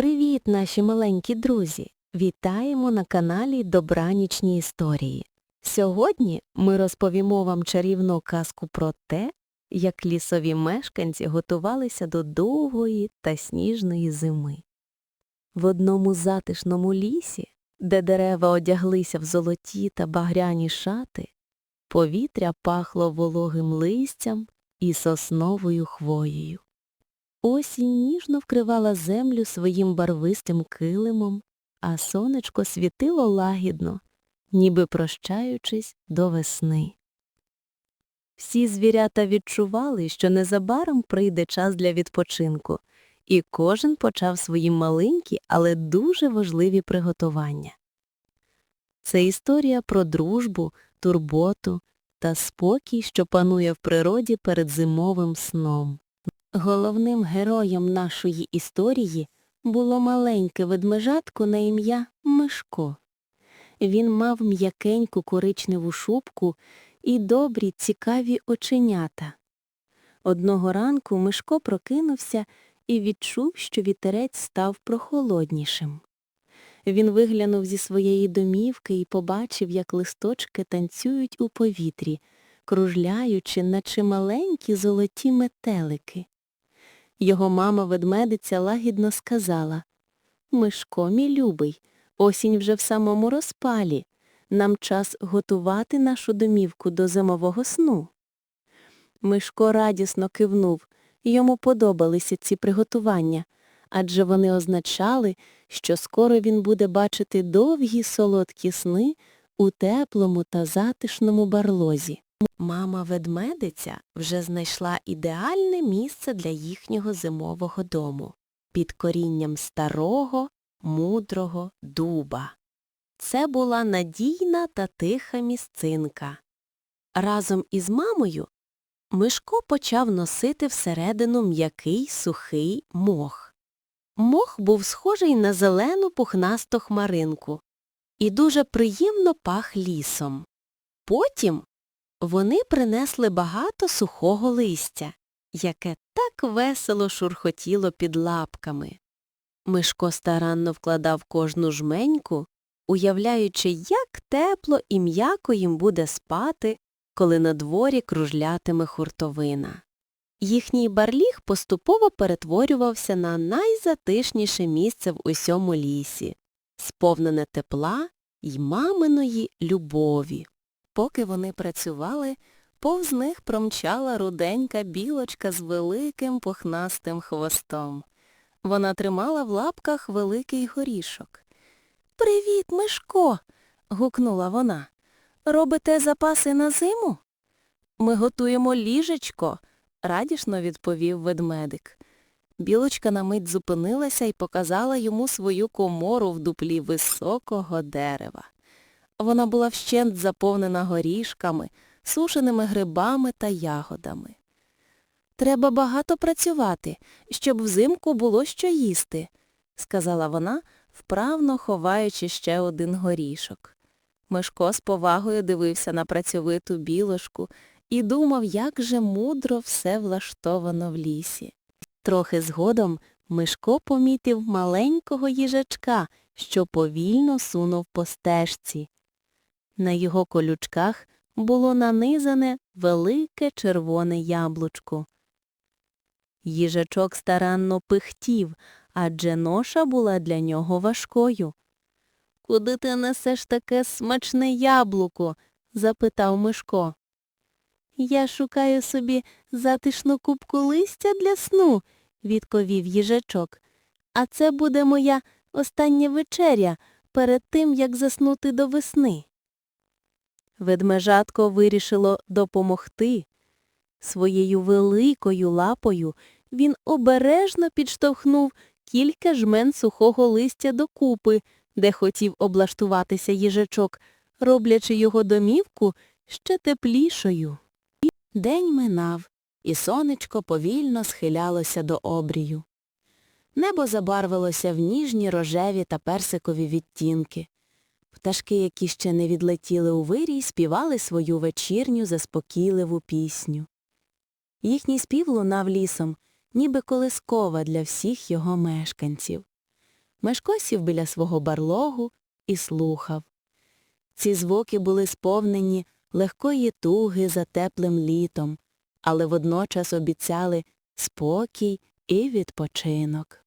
Привіт, наші маленькі друзі! Вітаємо на каналі Добранічні історії. Сьогодні ми розповімо вам чарівну казку про те, як лісові мешканці готувалися до довгої та сніжної зими. В одному затишному лісі, де дерева одяглися в золоті та багряні шати, повітря пахло вологим листям і сосновою хвоєю. Осінь ніжно вкривала землю своїм барвистим килимом, а сонечко світило лагідно, ніби прощаючись до весни. Всі звірята відчували, що незабаром прийде час для відпочинку, і кожен почав свої маленькі, але дуже важливі приготування. Це історія про дружбу, турботу та спокій, що панує в природі перед зимовим сном. Головним героєм нашої історії було маленьке ведмежатко на ім'я Мишко. Він мав м'якеньку коричневу шубку і добрі цікаві оченята. Одного ранку Мишко прокинувся і відчув, що вітерець став прохолоднішим. Він виглянув зі своєї домівки і побачив, як листочки танцюють у повітрі, кружляючи, наче маленькі золоті метелики. Його мама ведмедиця лагідно сказала Мишко, мій любий, осінь вже в самому розпалі. Нам час готувати нашу домівку до зимового сну. Мишко радісно кивнув, йому подобалися ці приготування, адже вони означали, що скоро він буде бачити довгі солодкі сни у теплому та затишному барлозі. Мама ведмедиця вже знайшла ідеальне місце для їхнього зимового дому під корінням старого, мудрого дуба. Це була надійна та тиха місцинка. Разом із мамою Мишко почав носити всередину м'який сухий мох. Мох був схожий на зелену пухнасту хмаринку і дуже приємно пах лісом. Потім вони принесли багато сухого листя, яке так весело шурхотіло під лапками. Мишко старанно вкладав кожну жменьку, уявляючи, як тепло і м'яко їм буде спати, коли на дворі кружлятиме хуртовина. Їхній барліг поступово перетворювався на найзатишніше місце в усьому лісі, сповнене тепла й маминої любові. Поки вони працювали, повз них промчала руденька білочка з великим пухнастим хвостом. Вона тримала в лапках великий горішок. Привіт, Мишко. гукнула вона. Робите запаси на зиму? Ми готуємо ліжечко, радішно відповів ведмедик. Білочка на мить зупинилася і показала йому свою комору в дуплі високого дерева. Вона була вщент заповнена горішками, сушеними грибами та ягодами. Треба багато працювати, щоб взимку було що їсти, сказала вона, вправно ховаючи ще один горішок. Мишко з повагою дивився на працьовиту білошку і думав, як же мудро все влаштовано в лісі. Трохи згодом Мишко помітив маленького їжачка, що повільно сунув по стежці. На його колючках було нанизане велике червоне яблучко. Їжачок старанно пихтів, адже ноша була для нього важкою. Куди ти несеш таке смачне яблуко? запитав Мишко. Я шукаю собі затишну кубку листя для сну, відповів їжачок. А це буде моя остання вечеря перед тим, як заснути до весни. Ведмежатко вирішило допомогти. Своєю великою лапою він обережно підштовхнув кілька жмен сухого листя докупи, де хотів облаштуватися їжачок, роблячи його домівку ще теплішою. День минав, і сонечко повільно схилялося до обрію. Небо забарвилося в ніжні рожеві та персикові відтінки. Пташки, які ще не відлетіли у вирій, співали свою вечірню заспокійливу пісню. Їхній спів лунав лісом, ніби колискова для всіх його мешканців. Мешко сів біля свого барлогу і слухав. Ці звуки були сповнені легкої туги за теплим літом, але водночас обіцяли спокій і відпочинок.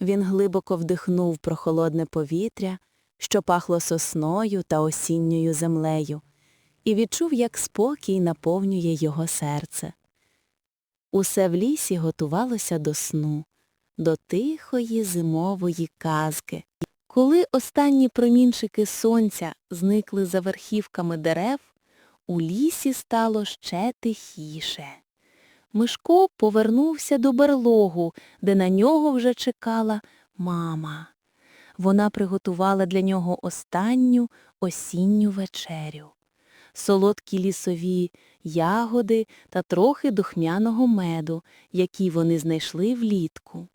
Він глибоко вдихнув прохолодне повітря, що пахло сосною та осінньою землею, і відчув, як спокій наповнює його серце. Усе в лісі готувалося до сну, до тихої зимової казки. Коли останні промінчики сонця зникли за верхівками дерев, у лісі стало ще тихіше. Мишко повернувся до берлогу, де на нього вже чекала мама. Вона приготувала для нього останню осінню вечерю. Солодкі лісові ягоди та трохи духмяного меду, які вони знайшли влітку.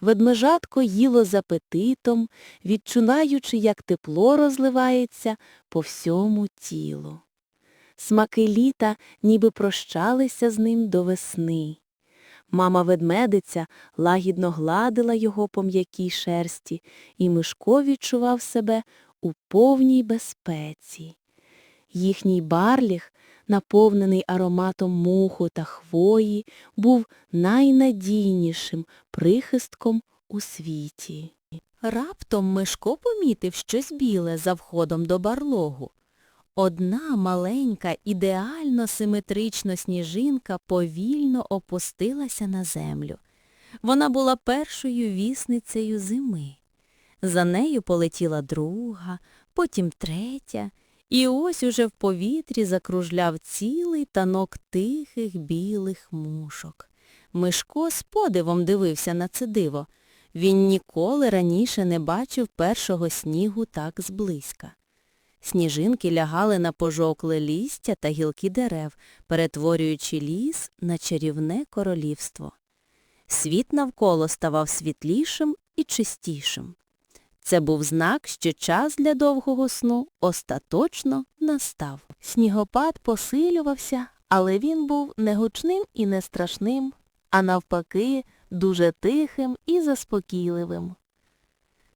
Ведмежатко їло з апетитом, відчуваючи, як тепло розливається по всьому тілу. Смаки літа ніби прощалися з ним до весни. Мама ведмедиця лагідно гладила його по м'якій шерсті, і Мишко відчував себе у повній безпеці. Їхній барліг, наповнений ароматом муху та хвої, був найнадійнішим прихистком у світі. Раптом Мишко помітив щось біле за входом до барлогу. Одна маленька, ідеально симетрична сніжинка повільно опустилася на землю. Вона була першою вісницею зими. За нею полетіла друга, потім третя, і ось уже в повітрі закружляв цілий танок тихих білих мушок. Мишко з подивом дивився на це диво. Він ніколи раніше не бачив першого снігу так зблизька. Сніжинки лягали на пожовкле лістя та гілки дерев, перетворюючи ліс на чарівне королівство. Світ навколо ставав світлішим і чистішим. Це був знак, що час для довгого сну остаточно настав. Снігопад посилювався, але він був не гучним і не страшним, а навпаки, дуже тихим і заспокійливим.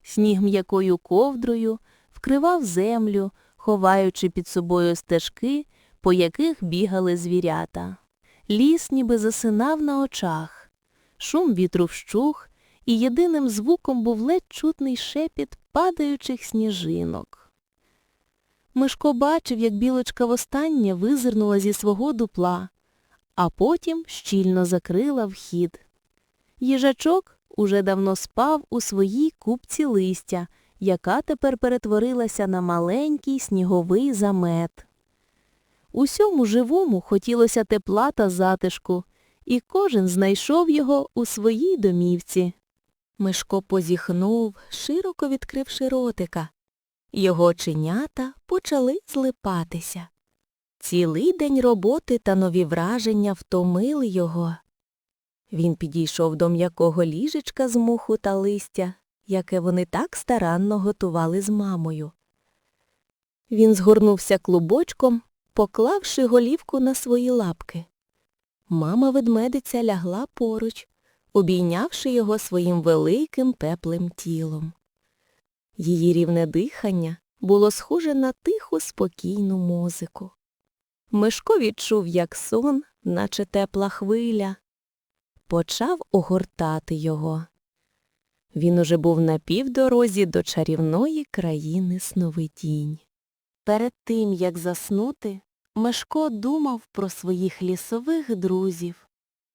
Сніг м'якою ковдрою вкривав землю, ховаючи під собою стежки, по яких бігали звірята. Ліс ніби засинав на очах. Шум вітру вщух, і єдиним звуком був ледь чутний шепіт падаючих сніжинок. Мишко бачив, як білочка востаннє визирнула зі свого дупла, а потім щільно закрила вхід. Їжачок уже давно спав у своїй купці листя, яка тепер перетворилася на маленький сніговий замет. Усьому живому хотілося тепла та затишку, і кожен знайшов його у своїй домівці. Мишко позіхнув, широко відкривши ротика. Його оченята почали злипатися. Цілий день роботи та нові враження втомили його. Він підійшов до м'якого ліжечка з муху та листя, яке вони так старанно готували з мамою. Він згорнувся клубочком, поклавши голівку на свої лапки. Мама ведмедиця лягла поруч, обійнявши його своїм великим теплим тілом. Її рівне дихання було схоже на тиху спокійну музику. Мишко відчув, як сон, наче тепла хвиля, почав огортати його. Він уже був на півдорозі до чарівної країни сновидінь. Перед тим, як заснути, Мешко думав про своїх лісових друзів.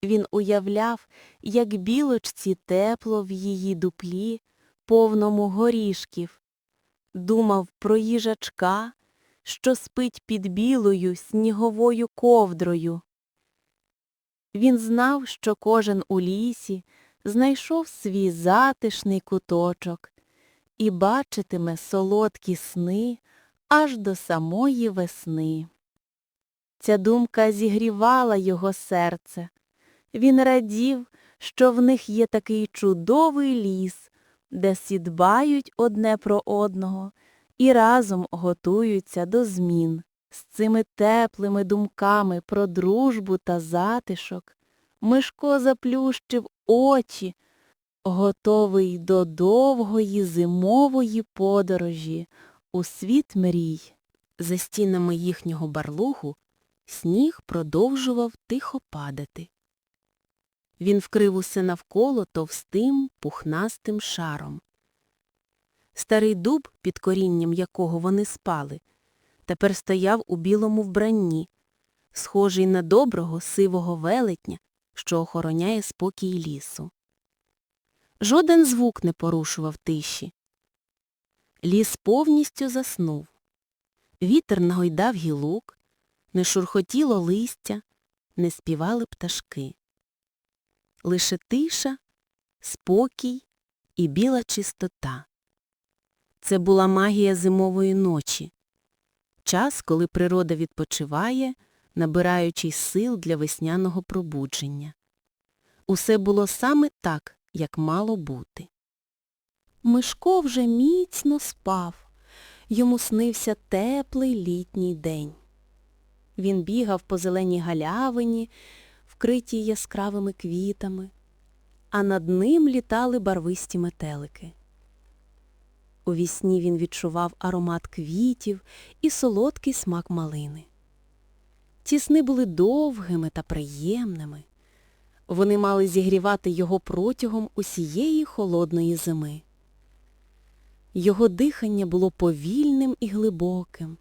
Він уявляв, як білочці тепло в її дуплі, повному горішків. Думав про їжачка, що спить під білою сніговою ковдрою. Він знав, що кожен у лісі знайшов свій затишний куточок і бачитиме солодкі сни аж до самої весни. Ця думка зігрівала його серце. Він радів, що в них є такий чудовий ліс, де всі дбають одне про одного і разом готуються до змін. З цими теплими думками про дружбу та затишок Мишко заплющив очі, готовий до довгої зимової подорожі у світ мрій. За стінами їхнього барлогу сніг продовжував тихо падати. Він вкрив усе навколо товстим, пухнастим шаром. Старий дуб, під корінням якого вони спали, тепер стояв у білому вбранні, схожий на доброго сивого велетня, що охороняє спокій лісу. Жоден звук не порушував тиші. Ліс повністю заснув. Вітер нагойдав гілок, не шурхотіло листя, не співали пташки. Лише тиша, спокій і біла чистота. Це була магія зимової ночі, час, коли природа відпочиває, набираючись сил для весняного пробудження. Усе було саме так, як мало бути. Мишко вже міцно спав. Йому снився теплий літній день. Він бігав по зеленій галявині, вкритій яскравими квітами, а над ним літали барвисті метелики. У вісні він відчував аромат квітів і солодкий смак малини. Ці сни були довгими та приємними. Вони мали зігрівати його протягом усієї холодної зими. Його дихання було повільним і глибоким.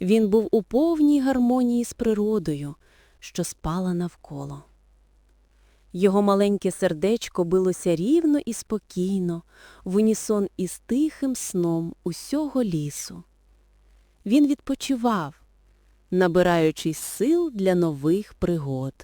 Він був у повній гармонії з природою, що спала навколо. Його маленьке сердечко билося рівно і спокійно, в унісон із тихим сном усього лісу. Він відпочивав, набираючись сил для нових пригод.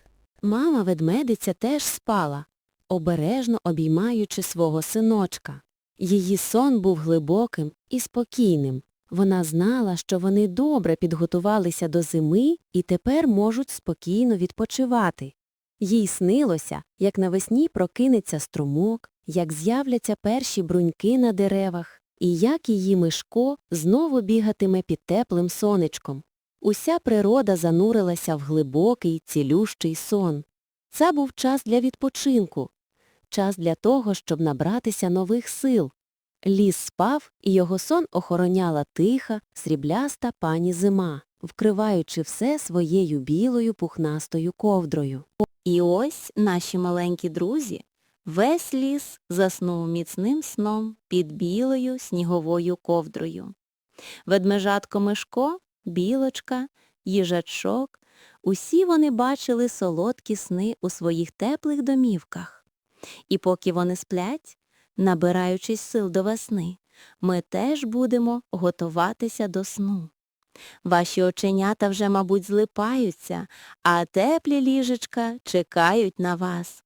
Мама ведмедиця теж спала, обережно обіймаючи свого синочка. Її сон був глибоким і спокійним. Вона знала, що вони добре підготувалися до зими і тепер можуть спокійно відпочивати. Їй снилося, як навесні прокинеться струмок, як з'являться перші бруньки на деревах, і як її мишко знову бігатиме під теплим сонечком. Уся природа занурилася в глибокий, цілющий сон. Це був час для відпочинку, час для того, щоб набратися нових сил. Ліс спав, і його сон охороняла тиха, срібляста пані зима, вкриваючи все своєю білою пухнастою ковдрою. І ось наші маленькі друзі. Весь ліс заснув міцним сном під білою сніговою ковдрою. Ведмежатко Мишко, білочка, їжачок, усі вони бачили солодкі сни у своїх теплих домівках. І поки вони сплять, набираючись сил до весни, ми теж будемо готуватися до сну. Ваші оченята вже, мабуть, злипаються, а теплі ліжечка чекають на вас.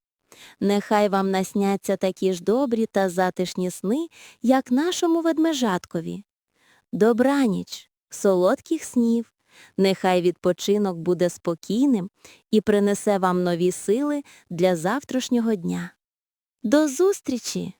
Нехай вам насняться такі ж добрі та затишні сни, як нашому ведмежаткові. Добраніч, солодких снів, нехай відпочинок буде спокійним і принесе вам нові сили для завтрашнього дня. До зустрічі!